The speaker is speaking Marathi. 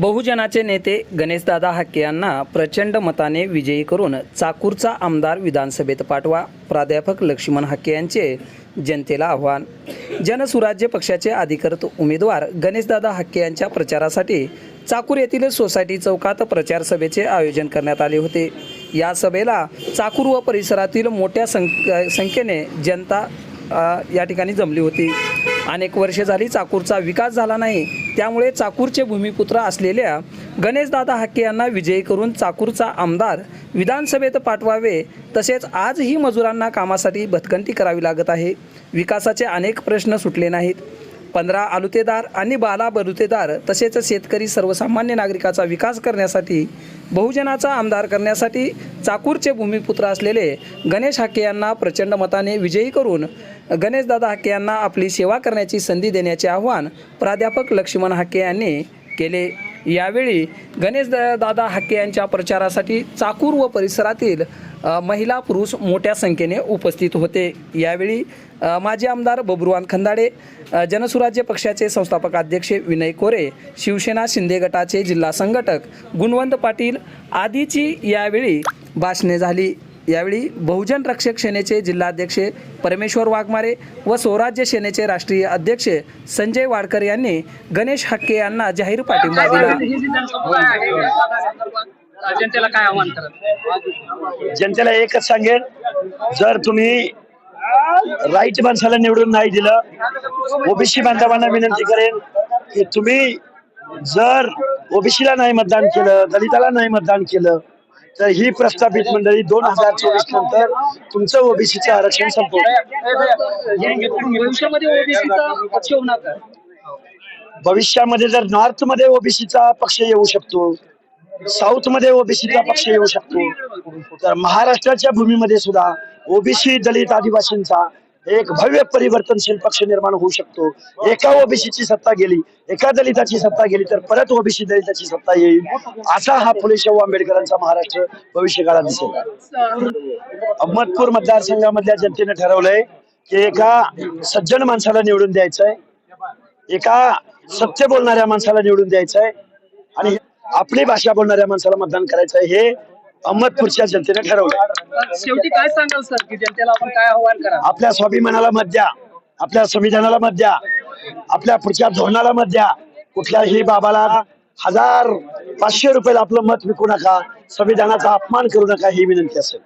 बहुजनाचे नेते गणेशदादा हाके यांना प्रचंड मताने विजयी करून चाकूरचा आमदार विधानसभेत पाठवा. प्राध्यापक लक्ष्मण हाके यांचे जनतेला आव्हान. जनसुराज्य पक्षाचे अधिकृत उमेदवार गणेशदादा हाके यांच्या प्रचारासाठी चाकूर येथील सोसायटी चौकात प्रचार सभेचे आयोजन करण्यात आले होते. या सभेला चाकूर व परिसरातील मोठ्या संख्येने जनता या ठिकाणी जमली होती. अनेक वर्षे झाली चाकूरचा विकास झाला नाही. त्यामुळे चाकूरचे भूमिपुत्र असलेल्या गणेशदादा हाके यांना विजयी करून चाकूरचा आमदार विधानसभेत पाठवावे तसेच आजही मजुरांना कामासाठी भटकंती करावी लागत आहे. विकासाचे अनेक प्रश्न सुटले नाहीत. पंधरा आलुतेदार आणि बारा बलुतेदार तसेच शेतकरी सर्वसामान्य नागरिकाचा विकास करण्यासाठी बहुजनाचा आमदार करण्यासाठी चाकूरचे भूमिपुत्र असलेले गणेश हाके यांना प्रचंड मताने विजयी करून गणेशदादा हाके यांना आपली सेवा करण्याची संधी देण्याचे आवाहन प्राध्यापक लक्ष्मण हाके यांनी केले. यावेळी गणेश दादा हाके यांच्या प्रचारासाठी चाकूर व परिसरातील महिला पुरुष मोठ्या संख्येने उपस्थित होते. यावेळी माजी आमदार बबरुवान खंदाडे जनसुराज्य पक्षाचे संस्थापक अध्यक्ष विनय कोरे शिवसेना शिंदे गटाचे जिल्हा संघटक गुणवंत पाटील आदीची यावेळी भाषणे झाली. यावेळी बहुजन रक्षक सेनेचे जिल्हाध्यक्ष परमेश्वर वाघमारे व स्वराज्य सेनेचे राष्ट्रीय अध्यक्ष संजय वाडकर यांनी गणेश हक्के यांना जाहीर पाठिंबा दिला. ही संदर्भात जनतेला काय आव्हान करत? जनतेला एकच सांगेन जर तुम्ही राईट माणसाला निवडून नाही दिलं ओबीसी बांधवांना विनंती करेन की तुम्ही जर ओबीसीला नाही मतदान केलं दलिताला नाही मतदान केलं तर ही प्रस्थापित मंडळी दोन हजार चोवीस नंतर तुमचं ओबीसीचं आरक्षण का? भविष्यामध्ये जर नॉर्थमध्ये ओबीसीचा पक्ष येऊ शकतो साऊथमध्ये ओबीसीचा पक्ष येऊ शकतो तर महाराष्ट्राच्या भूमीमध्ये सुद्धा ओबीसी दलित आदिवासींचा एक भव्य परिवर्तनशील पक्ष निर्माण होऊ शकतो. एका ओबीसीची सत्ता गेली एका दलिताची सत्ता गेली तर परत ओबीसी दलिताची सत्ता येईल असा हा फुले शाहू आंबेडकरांचा महाराष्ट्र भविष्यकाळात दिसेल. अहमदपूर मतदारसंघामधल्या जनतेने ठरवलंय की एका सज्जन माणसाला निवडून द्यायचंय एका सत्य बोलणाऱ्या माणसाला निवडून द्यायचंय आणि आपली भाषा बोलणाऱ्या माणसाला मतदान करायचंय हे अहमदपूरच्या जनतेने ठरवलंय. शेवटी काय सांगाल सर की जनतेला आपण काय आव्हान करा आपल्या स्वाभिमानाला मत द्या आपल्या संविधानाला मत द्या आपल्या पुढच्या धोरणाला मत द्या. कुठल्याही बाबाला हजार पाचशे रुपयाला आपलं मत विकू नका संविधानाचा अपमान करू नका ही विनंती असेल.